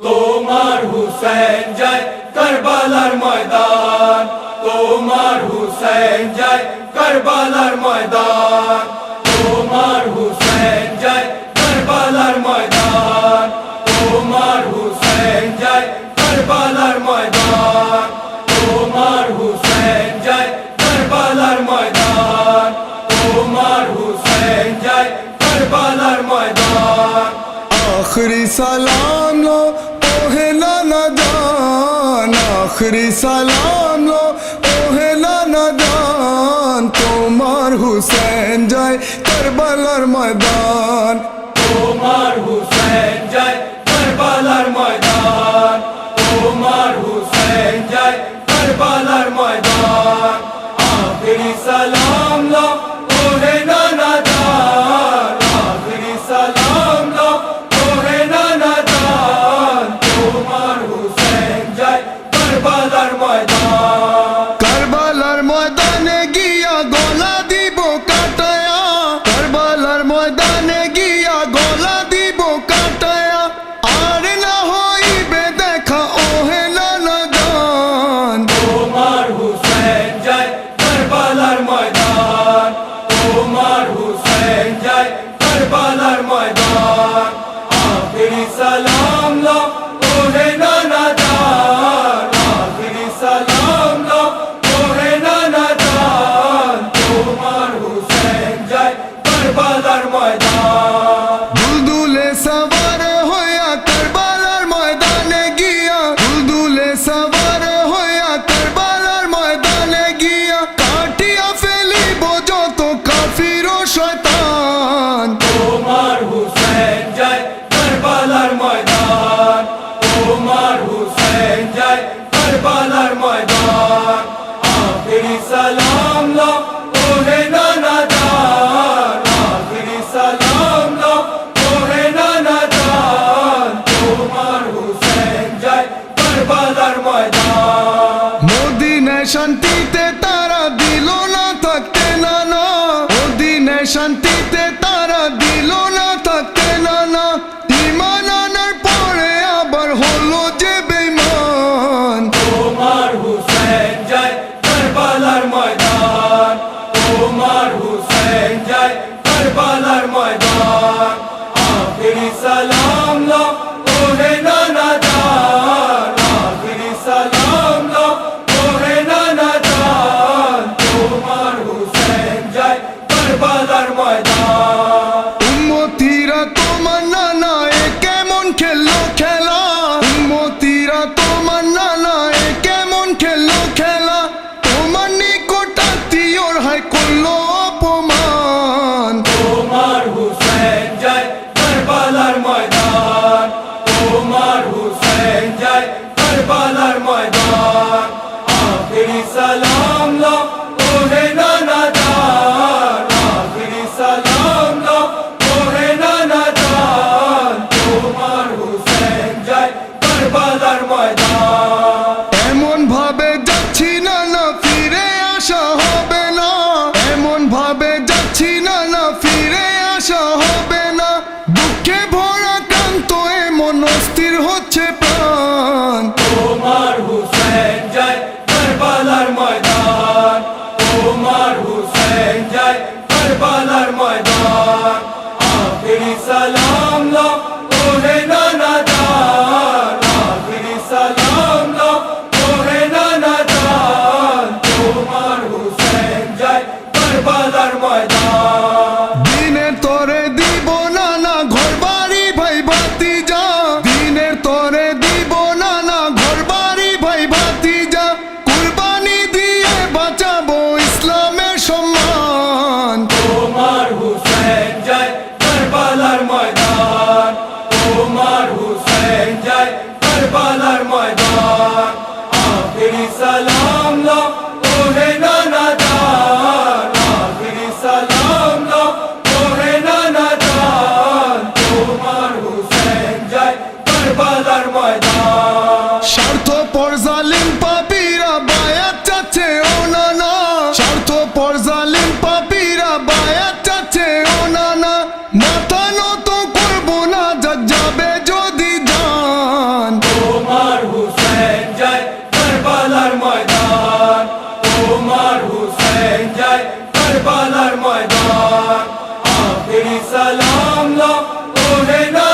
তোমার হুসেন যায় কারবালার ময়দান তোমার হুসেন যায় কারবালার ময়দান তোমার হুসেন যায় কারবালার ময়দান তোমার হুসেন যায় কারবালার ময়দান তোমার হুসেন যায় কারবালার ময়দান তোমার হুসেন যায় কারবালার ময়দান आखिरी सलाम लो আখরি সালাম লো ওহেলা নাদান তোমার হুসেন যায় কারবালার ময়দান। তোমার হুসেন যায় কারবালার ময়দান। তোমার হুসেন যায় কারবালার ময়দান। আখরি সালাম কারবালার ময়দান। দুলদুলে সবার হইয়া কারবালার ময়দানে গিয়া দুলদুলে সবার হইয়া কারবালার ময়দানে গিয়া কাটিয়া ফেলিব যত কাফির ও শয়তান। তোমার হুসেন যায় কারবালার ময়দান। তোমার হুসেন যায় কারবালার ময়দান। তারা দিল না থাকতে না না। ও দিনে তারা কারবালার ময়দান। এমন ভাবে যাচ্ছি না না ফিরে আসা হবে না। এমন ভাবে যাচ্ছি না না ফিরে আসা হবে না। দুঃখে ভরা কান্ত এমন অস্থির হচ্ছে প্রাণ। তোমার হুসেন যায় কারবালার ময়দান। তোমার হুসেন যায় কারবালার ময়দান। আখরি সালাম আখরি সালাম লো ওহে নানা জান আখরি সালাম লো ওহে নানা জান তোমার হুসেন যায় কারবালার ময়দান। স্বার্থ পর জালিম পাপিরা বায়াত চাচ্ছে ও না না স্বার্থ পর জালিম পাপিরা বায়াত চাচ্ছে ও না না মাথা নত করব না যাবে যদি জান। আখেরি সালাম লো ওহে না।